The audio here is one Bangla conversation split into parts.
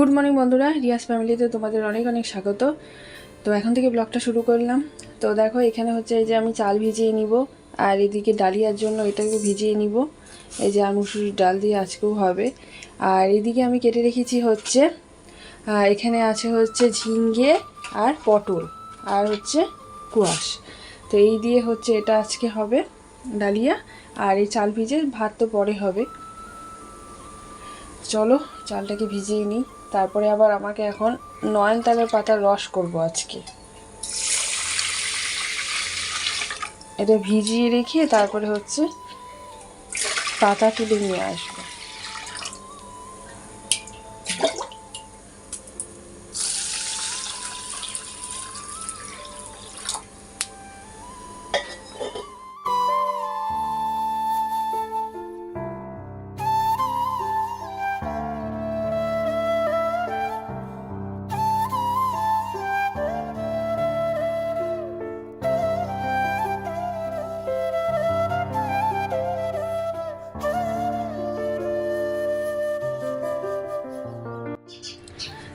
গুড মর্নিং বন্ধুরা রিয়াস ফ্যামিলিতে তোমাদের অনেক অনেক স্বাগত। তো এখন থেকে ব্লগটা শুরু করলাম। তো দেখো, এখানে হচ্ছে এই যে আমি চাল ভিজিয়ে নিব, আর এদিকে ডালিয়ার জন্য এটাকে ভিজিয়ে নিব। এই যে আর মুসুরির ডাল দিয়ে আজকেও হবে। আর এদিকে আমি কেটে রেখেছি হচ্ছে এখানে আছে হচ্ছে ঝিঙ্গে আর পটল, আর হচ্ছে কুয়াশ। তো এই দিয়ে হচ্ছে এটা আজকে হবে ডালিয়া, আর এই চাল ভিজে ভাত তো পরে হবে। চলো, চালটাকে ভিজিয়ে নিই। তারপরে আবার আমাকে এখন নয়নতালের পাতার রস করব আজকে। এটা ভিজিয়ে রেখে তারপরে হচ্ছে পাতা তুলে নিয়ে আসব।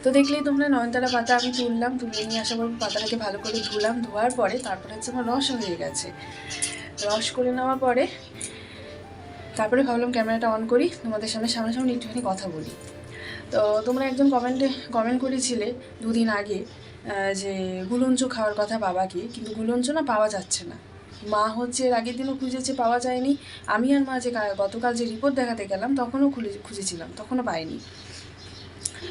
তো দেখলেই তোমরা নয়নতারা পাতা আমি তুললাম, তুলে নিয়ে আসার পর পাতাটাকে ভালো করে ধুলাম, ধোয়ার পরে তারপরে হচ্ছে আমার রস হয়ে গেছে। রস করে নেওয়ার পরে তারপরে ভাবলাম ক্যামেরাটা অন করি, তোমাদের সামনে সামনাসামনি একটুখানি কথা বলি। তো তোমরা একজন কমেন্টে কমেন্ট করেছিলে দুদিন আগে যে গুলঞ্চ খাওয়ার কথা বাবাকে, কিন্তু গুলঞ্চ না পাওয়া যাচ্ছে না। মা হচ্ছে এর আগের দিনও খুঁজেছে, পাওয়া যায়নি। আমি আর মা যে গতকাল যে রিপোর্ট দেখাতে গেলাম, তখনও খুলে, খুঁজেছিলাম, তখনও পাইনি।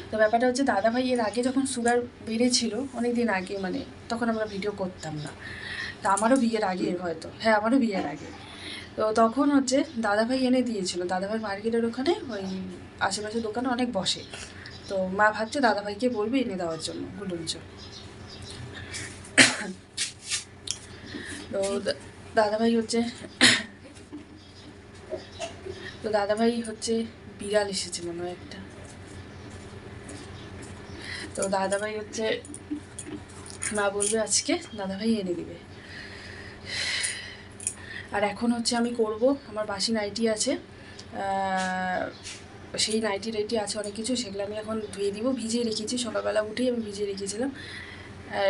তো ব্যাপারটা হচ্ছে দাদাভাই এর আগে যখন সুগার বেড়েছিল অনেক দিন আগে মানে তখন আমরা ভিডিও করতাম না। তা আমারও বিয়ের আগে হয়তো। হ্যাঁ আমারও বিয়ের আগে। তো তখন হচ্ছে দাদাভাই এনে দিয়েছিল। দাদাভাই মার্কেটের ওখানে ওই আশেপাশে দোকানে অনেক বসে। তো মা ভাবছে দাদাভাইকে বলবে এনে দেওয়ার জন্য গুলুঞ্চ তো দাদাভাই হচ্ছে, তো দাদাভাই হচ্ছে বিড়াল এসেছে মনে একটা। তো দাদাভাই হচ্ছে মা বলবে আজকে, দাদাভাই এনে দিবে। আর এখন হচ্ছে আমি করব, আমার বাসি নাইটি আছে সেই নাইটি টাইটি আছে অনেক কিছু, সেগুলো আমি এখন ধুয়ে দিব, ভিজিয়ে রেখেছি, সকালবেলা উঠেই আমি ভিজিয়ে রেখেছিলাম।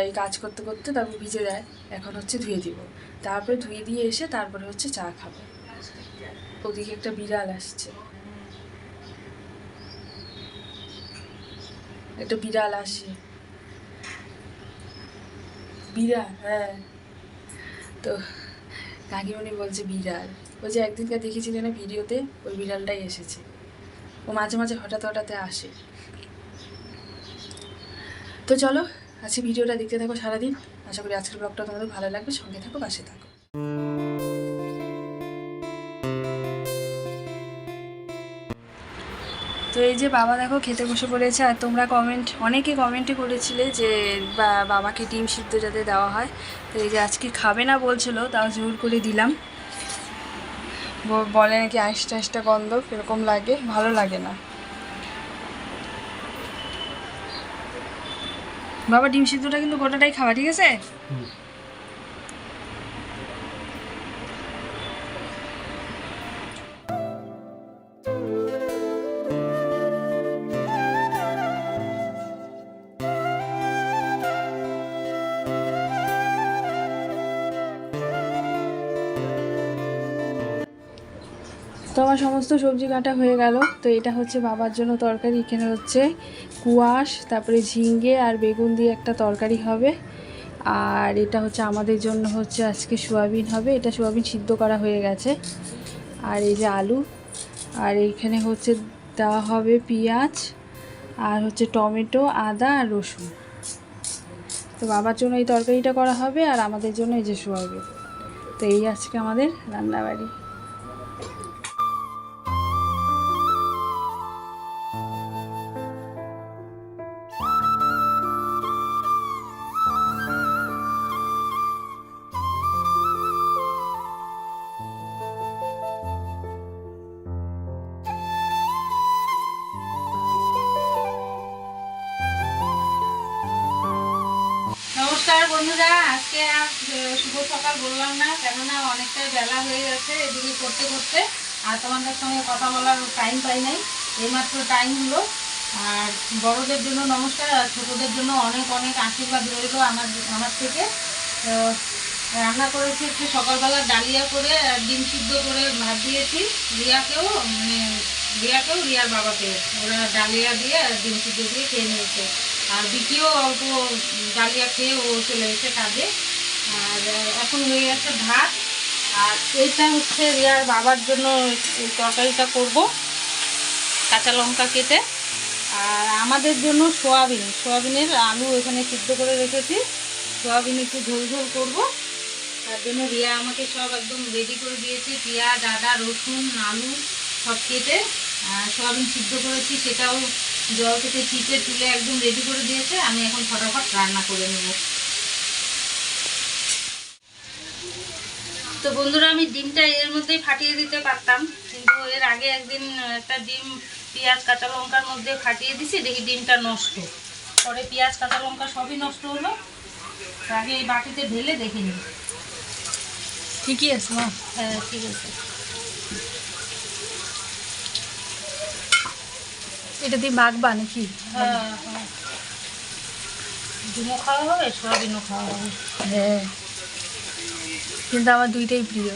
এই কাজ করতে করতে তারপর ভিজে দেয় এখন হচ্ছে ধুয়ে দিব। তারপরে ধুয়ে দিয়ে এসে তারপরে হচ্ছে চা খাব। ওদিকে একটা বিড়াল আসছে। একটা বিড়াল আসে। বিড়াল হ্যাঁ। তো কাকিমণি বলছে বিড়াল। ওই যে একদিনকার দেখেছিলেন না ভিডিওতে? ওই বিড়ালটাই এসেছে। ও মাঝে মাঝে হঠাৎ হঠাৎ আসে। তো চলো, আজকে ভিডিওটা দেখতে থাকো সারাদিন। আশা করি আজকের ব্লগটা তোমাদের ভালো লাগবে। সঙ্গে থাকো, পাশে থাকো। তো এই যে বাবা দেখো খেতে বসে পড়েছে, আর তোমরা কমেন্ট অনেকে কমেন্টে করেছিলে যে বাবাকে ডিম সিদ্ধ যাতে দেওয়া হয়। তো এই যে আজকে খাবে না বলছিল, তাও জোর করে দিলাম। বলে নাকি আইসটা আইসটা গন্ধ, এরকম লাগে, ভালো লাগে না। বাবা, ডিম সিদ্ধটা কিন্তু গোটাটাই খাওয়া, ঠিক আছে? তো আমার সমস্ত সবজি কাটা হয়ে গেল। তো এটা হচ্ছে বাবার জন্য তরকারি। এখানে হচ্ছে কুয়াশ, তারপরে ঝিঙ্গে আর বেগুন দিয়ে একটা তরকারি হবে। আর এটা হচ্ছে আমাদের জন্য হচ্ছে আজকে সোয়াবিন হবে। এটা সোয়াবিন সিদ্ধ করা হয়ে গেছে। আর এই যে আলু। আর এইখানে হচ্ছে দেওয়া হবে পেঁয়াজ আর হচ্ছে টমেটো, আদা আর রসুন। তো বাবার জন্য এই তরকারিটা করা হবে আর আমাদের জন্য এই যে সোয়াবিন। তো এই আজকে আমাদের রান্নাবাড়ি। আর তোমাদের সঙ্গে কথা বলার টাইম পাই নাই। এইমাত্র টাইম হলো। আর বড়দের জন্য নমস্কার, আর ছোটোদের জন্য অনেক অনেক আশীর্বাদ রইল আমার আমার থেকে। তো রান্না করেছি একটু সকালবেলা ডালিয়া করে, আর ডিম সিদ্ধ করে ভাত দিয়েছি। রিয়াকেও মানে রিয়াকেও, রিয়ার বাবাকে। ওরা ডালিয়া দিয়ে আর ডিম সিদ্ধ দিয়ে খেয়ে নিয়েছে। আর বিকিও অল্প ডালিয়া খেয়ে ও চলে গেছে কাজে। আর এখন হয়ে গেছে ভাত। আর এইটা হচ্ছে রিয়ার বাবার জন্য এই তরকারিটা করব কাঁচা লঙ্কা কেটে। আর আমাদের জন্য সোয়াবিন। সোয়াবিনের আলু এখানে সিদ্ধ করে রেখেছি। সোয়াবিন একটু ঝোল ঝোল করব। তার জন্য রিয়া আমাকে সব একদম রেডি করে দিয়েছে। পেঁয়াজ, আদা, রসুন, আলু সব কেটে সোয়াবিন সিদ্ধ করেছি। সেটাও জল থেকে চিপে তুলে একদম রেডি করে দিয়েছে। আমি এখন ফটাফট রান্না করে নেব। তো বন্ধুরা আমি ডিমটা এর মধ্যেই ফাটিয়ে দিতে পারতাম। কিন্তু এর আগে একদিন একটা ডিম পেঁয়াজ কাঁচা লঙ্কার মধ্যে ফাটিয়ে দিছি দেখি ডিমটা নষ্ট। পরে পেঁয়াজ কাঁচা লঙ্কা সবই নষ্ট হলো। আগে এই বাটিতে ঢেলে দেখিনি ঠিকই আছে মা। হ্যাঁ ঠিক আছে। এটা দিয়ে মাখবা নাকি? হ্যাঁ হ্যাঁ। ডিমও খাওয়া হবে সোয়াবিনও খাওয়া হবে। হ্যাঁ। কিন্তু আমার দুইটাই প্রিয়।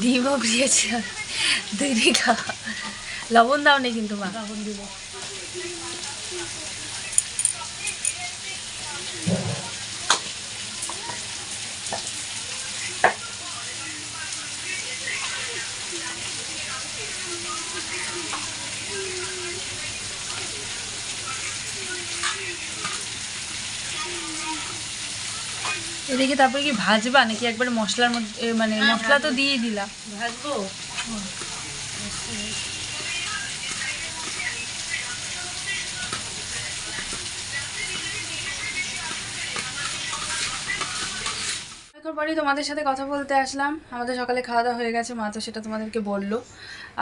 ডিমও প্রিয় ছিল দুইটাই লবণ দাও নেই কিন্তু মা। লবণ দিব। এদিকে তারপরে কি ভাজবা নাকি একবার মশলার মধ্যে মানে হ্যাঁ, মশলা তো। দিয়ে দিলা। ভাজবো? পরেই তোমাদের সাথে কথা বলতে আসলাম। আমাদের সকালে খাওয়া দাওয়া হয়ে গেছে মা তো সেটা তোমাদেরকে বলল।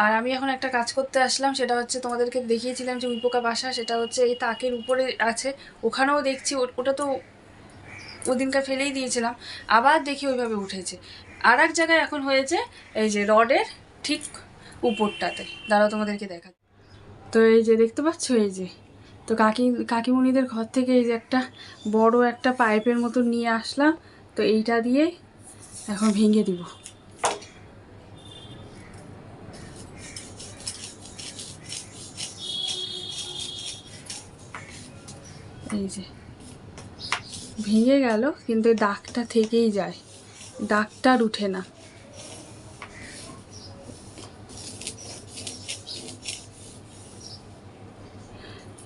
আর আমি এখন একটা কাজ করতে আসলাম সেটা হচ্ছে তোমাদেরকে দেখিয়েছিলাম যে উইপোকা বাসা সেটা হচ্ছে এই তাকের উপরে আছে। ওখানেও দেখছি ওটা তো ওদিনকার ফেলেই দিয়েছিলাম। আবার দেখি ওইভাবে উঠেছে। আর এক জায়গায় এখন হয়েছে, এই যে রডের ঠিক উপরটাতে। দাঁড়াও তোমাদেরকে দেখা তো এই যে দেখতে পাচ্ছ, এই যে। তো কাকি, কাকিমণিদের ঘর থেকে এই যে একটা বড় একটা পাইপের মতো নিয়ে আসলাম। তো এইটা দিয়ে এখন ভেঙে দিব। এই যে। ভেঙে গেল, কিন্তু দাগটা থেকেই যায়। দাগটা আর উঠে না।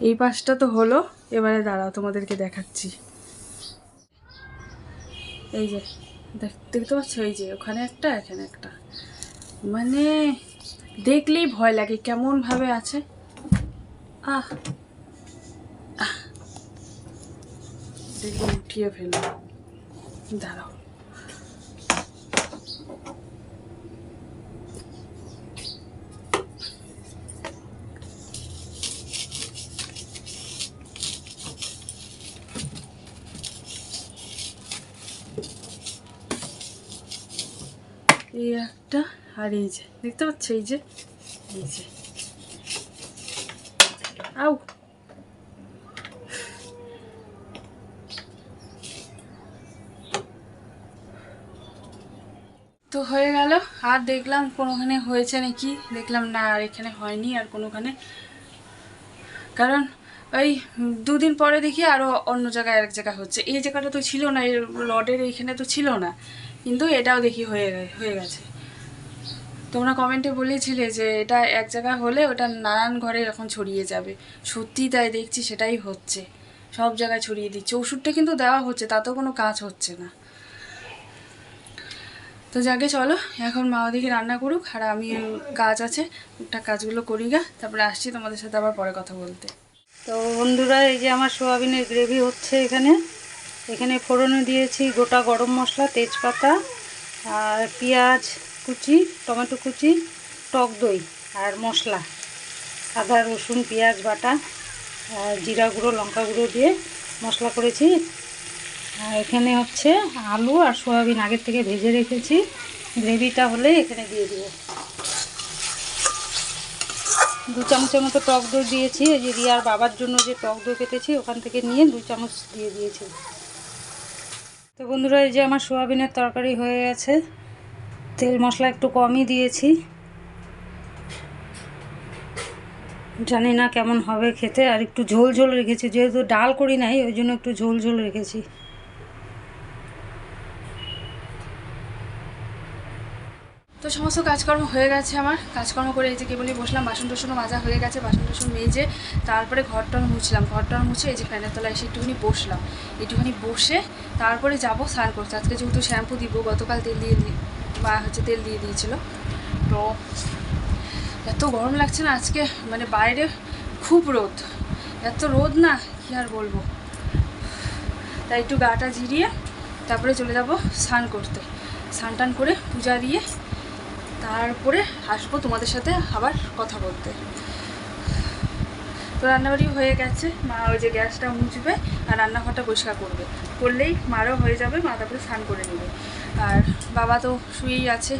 এই পাশটা তো হলো, এবারে দাঁড়াও, তোমাদেরকে দেখাচ্ছি। এই যে, দেখ- দেখতে পাচ্ছ? এই যে, ওখানে একটা, এখানে একটা। মানে দেখলেই ভয় লাগে কেমন ভাবে আছে। আহ আহ। উঠিয়ে ফেলব দাঁড়াও। এই একটা, আর এই যে, দেখতে পাচ্ছ? এই যে এই যে। আউ! হয়ে গেল। আর দেখলাম কোনোখানে হয়েছে নাকি? দেখলাম না, আর এখানে হয়নি আর কোনোখানে। কারণ ওই দুদিন পরে দেখি আরও অন্য জায়গায় এক জায়গায় হচ্ছে। এই জায়গাটা তো ছিল না, এই রডের এইখানে তো ছিল না। কিন্তু এটাও দেখি হয়ে হয়ে গেছে। তোমরা কমেন্টে বলেছিলে যে এটা এক জায়গায় হলে ওটা নানান ঘরে এরকম ছড়িয়ে যাবে। সত্যি তাই দেখছি, সেটাই হচ্ছে। সব জায়গায় ছড়িয়ে দিচ্ছে। ওষুধটা কিন্তু দেওয়া হচ্ছে, তাতেও কোনো কাজ হচ্ছে না। তো যাকে চলো, এখন মা ওদিকে রান্না করুক আর আমি কাজ আছে, একটা কাজগুলো করি গা, তারপরে আসছি তোমাদের সাথে আবার পরে কথা বলতে। তো বন্ধুরা, এই যে আমার সোয়াবিনের গ্রেভি হচ্ছে এখানে। এখানে ফোড়নে দিয়েছি গোটা গরম মশলা, তেজপাতা আর পেঁয়াজ কুচি, টমেটো কুচি, টক দই আর মশলা, আদা, রসুন, পেঁয়াজ, বাটা জিরা গুঁড়ো, লঙ্কা গুঁড়ো দিয়ে মশলা করেছি। আর এখানে হচ্ছে আলু আর সোয়াবিন আগের থেকে ভেজে রেখেছি। গ্রেভিটা হলে এখানে দিয়ে দিব। দু চামচের মতো টক দই দিয়েছি। এই যে রিয়ার বাবার জন্য যে টক দই কেটেছি, ওখান থেকে নিয়ে দু চামচ দিয়ে দিয়েছি। তো বন্ধুরা, এই যে আমার সোয়াবিনের তরকারি হয়ে গেছে। তেল মশলা একটু কমই দিয়েছি। জানি না কেমন হবে খেতে, আর একটু ঝোল ঝোল রেখেছি। যেহেতু ডাল করি নাই, ওই জন্য একটু ঝোল ঝোল রেখেছি। সমস্ত কাজকর্ম হয়ে গেছে আমার। কাজকর্ম করে এই যে কেবলই বসলাম, বাসন টাসনও মাজা হয়ে গেছে, বাসন টাসন মেজে তারপরে ঘরটর মুছলাম। ঘরটর মুছে এই যে ফ্যানের তলায় এসে একটুখানি বসলাম। একটুখানি বসে তারপরে যাব স্নান করতে। আজকে যেহেতু শ্যাম্পু দিব, গতকাল তেল দিয়ে বা হচ্ছে তেল দিয়ে দিয়েছিল। তো এত গরম লাগছে না আজকে মানে বাইরে খুব রোদ। এত রোদ না, কি আর বলব। তাই একটু গাটা জিরিয়ে তারপরে চলে যাব স্নান করতে। স্নান টান করে পূজা দিয়ে তারপরে আসব তোমাদের সাথে আবার কথা বলতে। তো রান্নাবাড়ি হয়ে গেছে, মা ওই যে গ্যাসটা মুছবে আর রান্নাঘরটা পরিষ্কার করবে। করলেই মারও হয়ে যাবে, মা তারপরে স্নান করে নেবে। আর বাবা তো শুয়েই আছে,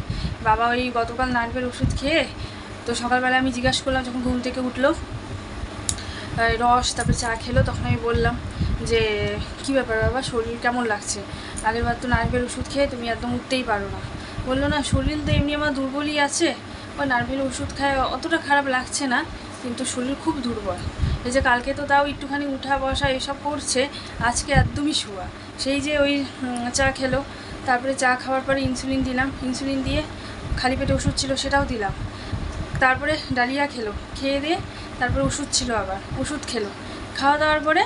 বাবা ওই গতকাল নার্ভের ওষুধ খেয়ে তো সকালবেলা আমি জিজ্ঞাসা করলাম, যখন ঘুম থেকে উঠল রস, তারপরে চা খেলো, তখন আমি বললাম যে, কী ব্যাপার বাবা? শরীর কেমন লাগছে? আগের বার তো নার্ভের ওষুধ খেয়ে তুমি একদম উঠতেই পারো না। বলল, না, শরীর তো এমনি আমার দুর্বলই আছে। ওই নার্ভের ওষুধ খায়, অতটা খারাপ লাগছে না, কিন্তু শরীর খুব দুর্বল। এই যে কালকে তো তাও একটুখানি উঠা বসা এসব করছে, আজকে একদমই শোয়া। সেই যে ওই চা খেলো, তারপরে চা খাওয়ার পরে ইনসুলিন দিলাম। ইনসুলিন দিয়ে খালি পেটে ওষুধ ছিল সেটাও দিলাম। তারপরে ডালিয়া খেলো, খেয়ে দিয়ে তারপরে ওষুধ ছিল আবার, ওষুধ খেলো। খাওয়া দাওয়ার পরে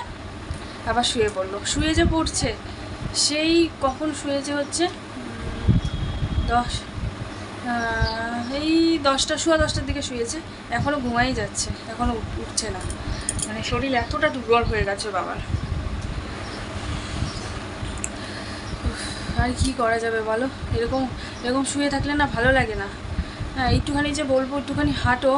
আবার শুয়ে পড়ল। শুয়ে যে পড়ছে, সেই কখন শুয়ে যে হচ্ছে? দশ এই দশটা শুয়া দশটার দিকে শুয়েছে এখনও ঘুমাই যাচ্ছে এখনও উঠছে না। মানে শরীর এতটা দুর্বল হয়ে গেছে বাবার। আর কি করা যাবে বলো? এরকম এরকম শুয়ে থাকলে না ভালো লাগে না। হ্যাঁ একটুখানি যে বলব, একটুখানি হাঁটো,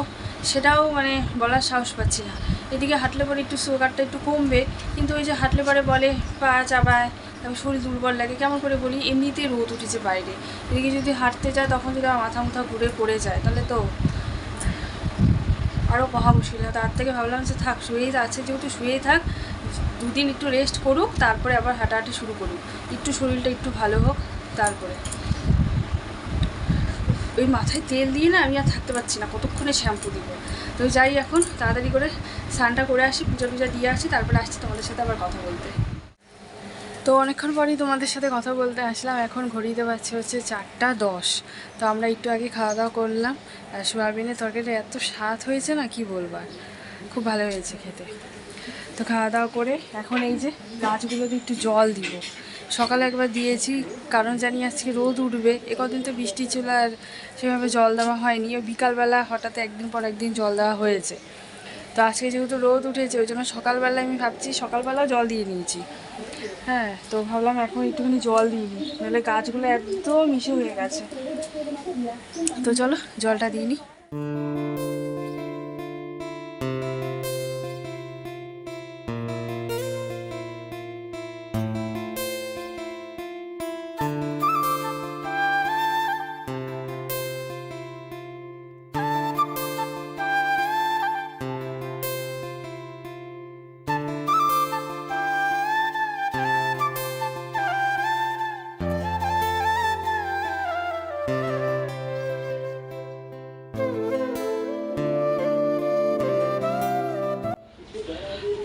সেটাও মানে বলার সাহস পাচ্ছি না। এদিকে হাঁটলে পরে একটু সুগারটা একটু কমবে, কিন্তু ওই যে হাঁটলে পরে বলে, পা চাবায় তারপর শরীর দুর্বল লাগে, কেমন করে বলি? এমনিতেই রোদ উঠেছে বাইরে। এদিকে যদি হাঁটতে যায়, তখন যদি আমার মাথা মুথা ঘুরে পড়ে যায়, তাহলে তো আরও মহা মুশকিল। তার থেকে ভাবলাম যে থাক, শুয়েই আছে, যেহেতু শুয়েই থাক, দুদিন একটু রেস্ট করুক, তারপরে আবার হাঁটাহাঁটি শুরু করুক। একটু শরীরটা একটু ভালো হোক, তারপরে। ওই মাথায় তেল দিয়ে না আমি আর থাকতে পারছি না, কতক্ষণে শ্যাম্পু দিব? তো যাই এখন, তাড়াতাড়ি করে স্নানটা করে আসি, পূজা টুজা দিয়ে আসি, তারপরে আসছি তোমাদের সাথে আবার কথা বলতে। তো অনেকক্ষণ পরেই তোমাদের সাথে কথা বলতে আসলাম। এখন ঘড়িতে পাচ্ছে হচ্ছে চারটা দশ। তো আমরা একটু আগে খাওয়া দাওয়া করলাম। আর সোয়াবিনের তরকারিটা এত স্বাদ হয়েছে না, কি বলবার খুব ভালো হয়েছে খেতে। তো খাওয়া দাওয়া করে এখন এই যে গাছগুলোতে একটু জল দিব। সকালে একবার দিয়েছি, কারণ জানি আজকে রোদ উঠবে। এ কদিন তো বৃষ্টি ছিল আর সেভাবে জল দেওয়া হয়নি। ও বিকালবেলা হঠাৎ একদিন পর একদিন জল দেওয়া হয়েছে। তো আজকে যেহেতু রোদ উঠেছে, ওই জন্য সকালবেলায় আমি ভাবছি সকালবেলাও জল দিয়ে নিয়েছি। হ্যাঁ তো ভাবলাম এখন একটুখানি জল দিই নি। নাহলে গাছগুলো একদম মিশে হয়ে গেছে। তো চলো, জলটা দিই নিই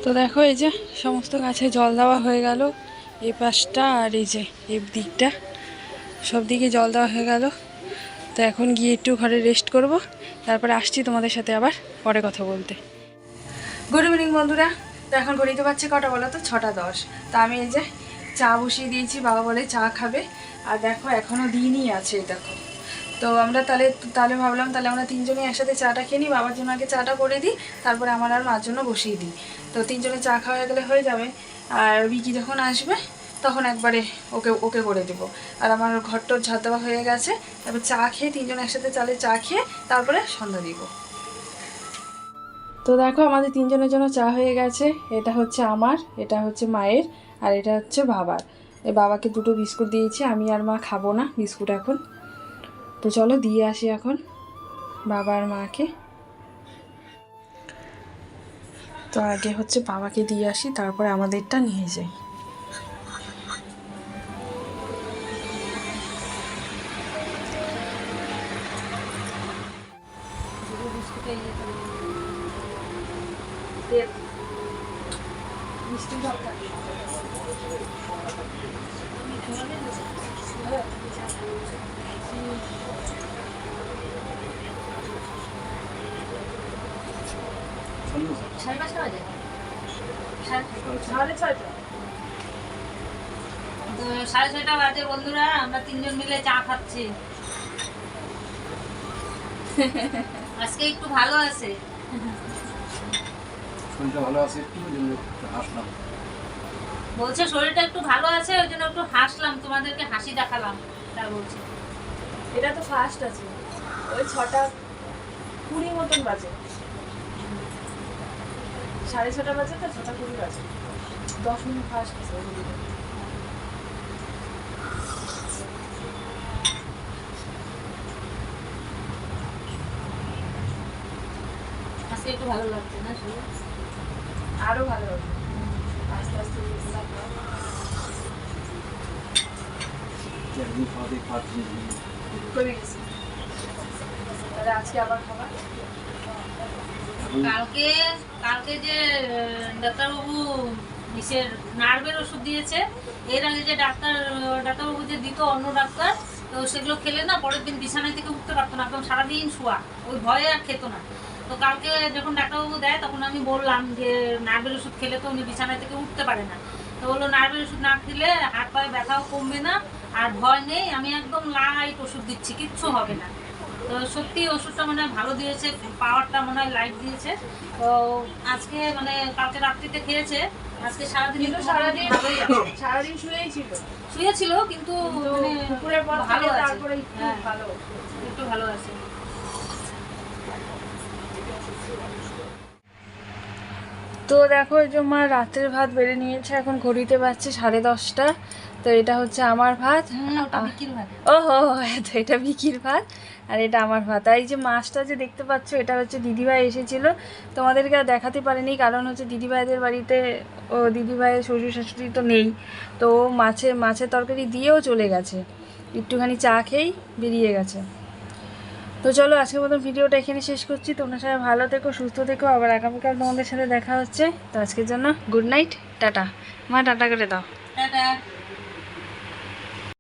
তো দেখো এই যে সমস্ত গাছে জল দেওয়া হয়ে গেল। এই পাশটা আর এই যে এই দিকটা, সব দিকে জল দেওয়া হয়ে গেল। তো এখন গিয়ে একটু ঘরে রেস্ট করব। তারপরে আসছি তোমাদের সাথে আবার পরে কথা বলতে। গুড ইভিনিং বন্ধুরা। তো এখন ঘড়িতে পারছে কটা বলো তো? ছটা দশ। তা আমি এই যে চা বসিয়ে দিয়েছি, বাবা বলে চা খাবে। আর দেখো এখনও দিনই আছে, দেখো। তো আমরা তাহলে তাহলে ভাবলাম তাহলে আমরা তিনজনে একসাথে চাটা খেয়ে নিই, বাবার জন্য আগে চাটা করে দিই, তারপরে আমার আর মার জন্য বসিয়ে দিই। তো তিনজনে চা খাওয়া গেলে হয়ে যাবে। আর বিকি যখন আসবে, তখন একবারে ওকে ওকে করে দেবো। আর আমার ঘরটোর ঝাঁট দেওয়া হয়ে গেছে, তারপর চা খেয়ে তিনজন একসাথে চালে চা খেয়ে তারপরে সন্ধ্যা দিব। তো দেখো, আমাদের তিনজনের জন্য চা হয়ে গেছে। এটা হচ্ছে আমার, এটা হচ্ছে মায়ের, আর এটা হচ্ছে বাবার। বাবাকে দুটো বিস্কুট দিয়েছি, আমি আর মা খাব না বিস্কুট এখন। তো চলো দিয়ে আসি এখন বাবার মাকে। তো আগে হচ্ছে বাবাকে দিয়ে আসি, তারপরে আমাদেরটা নিয়ে যাই। সাড়ে সাড়ে ছয়টা? সাড়ে ছয়টা বাজে বন্ধুরা আমরা তিনজন মিলে চা খাচ্ছি। আজকে একটু ভালো আছে। শরীরটা ভালো আছে একটু ওই জন্য একটু হাসলাম। বলছে শরীরটা একটু ভালো আছে ওই জন্য একটু হাসলাম তোমাদেরকে হাসি দেখালাম তা বলছে। এটা তো ফার্স্ট আছে। ওই ছটা কুড়ি মতন বাজে। সাড়ে ছটা বাজে তো ছটা কুড়ি বাজে। দশ মিনিট ফার্স্ট আছে আজকে একটু ভালো লাগছে না শরীর আরও ভালো হবে আস্তে আস্তে কমে গেছে। তাহলে আজকে আবার খাবার? কালকে কালকে যে ডাক্তারবাবু ইসের নার্ভের ওষুধ দিয়েছে, এর আগে যে ডাক্তার, ডাক্তারবাবু যে দিত অন্য ডাক্তার, তো সেগুলো খেলে না পরের দিন বিছানায় থেকে উঠতে পারতো না, একদম সারাদিন শোয়া, ওই ভয়ে আর খেত না। তো কালকে যখন ডাক্তারবাবু দেয়, তখন আমি বললাম যে, নার্ভের ওষুধ খেলে তো উনি বিছানা থেকে উঠতে পারে না। তো বলল, নার্ভের ওষুধ না খেলে হাত পায়ে ব্যথাও কমবে না, আর ভয় নেই, আমি একদম লাইট ওষুধ দিচ্ছি, কিচ্ছু হবে না। তো সত্যি ওষুধটা মানে ভালো দিয়েছে পাওয়ারটা মনে হয় লাইট দিয়েছে। তো আজকে মানে কালকে রাত্রিতে খেয়েছে আজকে সারাদিন সারাদিন সারাদিন শুয়েই ছিল। শুয়েছিল কিন্তু মানে ভালো তারপরে হ্যাঁ, ভালো। একটু ভালো আছে। তো দেখো এই যে মা রাতের ভাত বেড়ে নিয়েছে এখন ঘড়িতে বাজছে সাড়ে দশটা। তো এটা হচ্ছে আমার ভাত। ও হো তো এটা বিকির ভাত আর এটা আমার ভাত। আর এই যে মাছটা যে দেখতে পাচ্ছ এটা হচ্ছে দিদিভাই এসেছিল। তোমাদেরকে আর দেখাতে পারেনি কারণ হচ্ছে দিদিভাইদের বাড়িতে ও দিদিভাইয়ের শ্বশুর শাশুড়ি তো নেই। তো ও মাছে মাছের তরকারি দিয়েও চলে গেছে। একটুখানি চা খেয়েই বেরিয়ে গেছে। তো চলো আজকের মতন ভিডিওটা এখানে শেষ করছি। তোমরা সবাই ভালো থেকো, সুস্থ থেকো। আবার আগামীকাল তোমাদের সাথে দেখা হচ্ছে। তো আজকের জন্য গুড নাইট টাটা। মা, টাটা করে দাও। টাটা।